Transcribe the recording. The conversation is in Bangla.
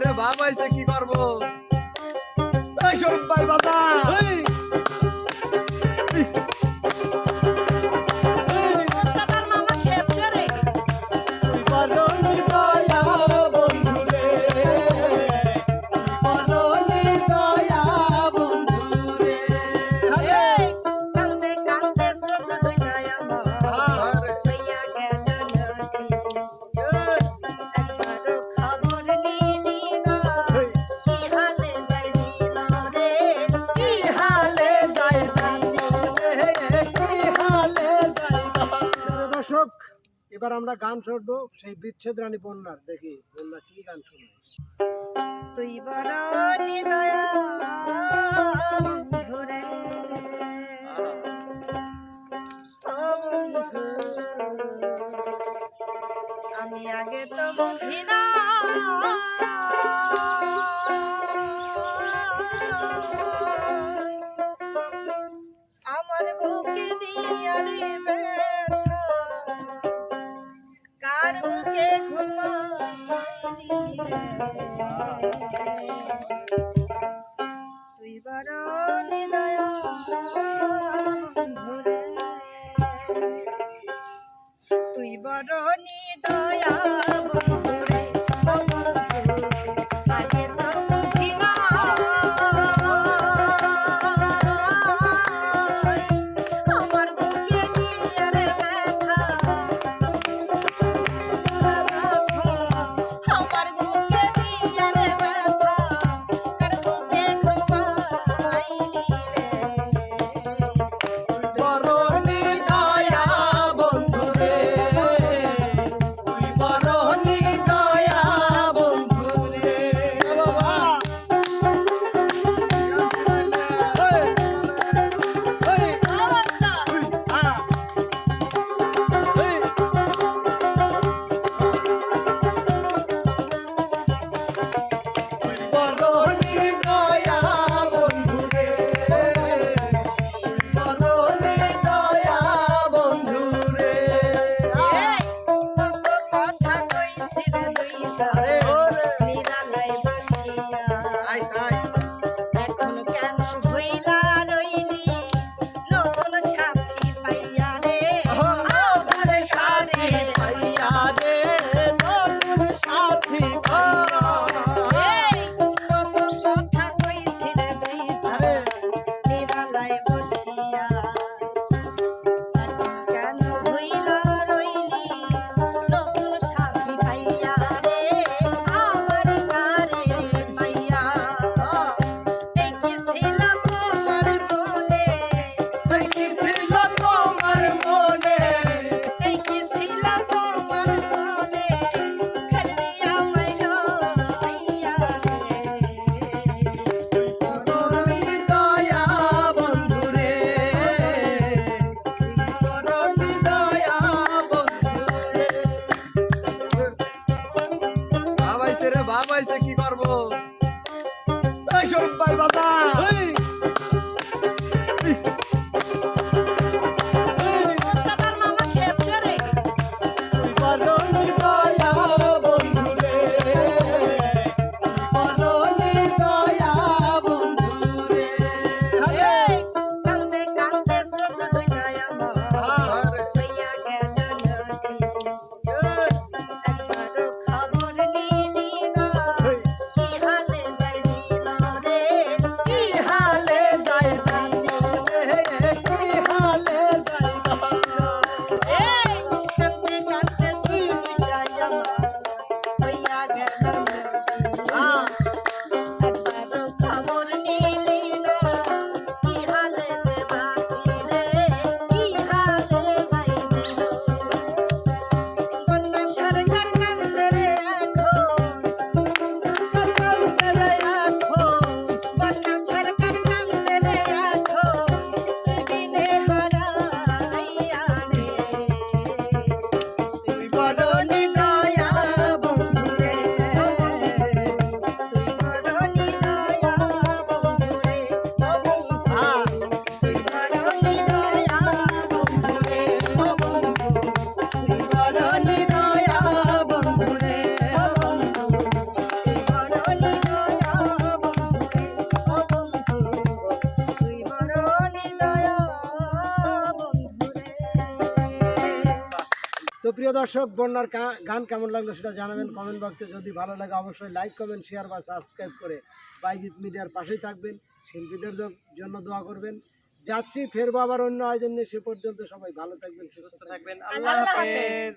রে ভাব কি করব? এই বাবা দর্শক, এবার আমরা গান শুনব সেই বিচ্ছেদ রানী বন্যার। দেখি বন্যা কি গান শুনব তুই বড় আমি আগে তো বুঝি না তোমার বুকে তুই বড় নিদয় তুই বড় নিদয়া ভালোবাসা প্রিয় দর্শক বন্যার গান কেমন লাগল সেটা জানাবেন কমেন্ট বক্সে যদি ভালো লাগে অবশ্যই লাইক কমেন্ট শেয়ার বা সাবস্ক্রাইব করে বাইজিৎ মিডিয়ার পাশেই থাকবেন। শিল্পীদের জন্য দোয়া করবেন। যাচ্ছি ফেরবো আবার অন্য আয়োজন নিয়ে সে পর্যন্ত। সবাই ভালো থাকবেন সুস্থ থাকবেন। আল্লাহ। হাফেজ।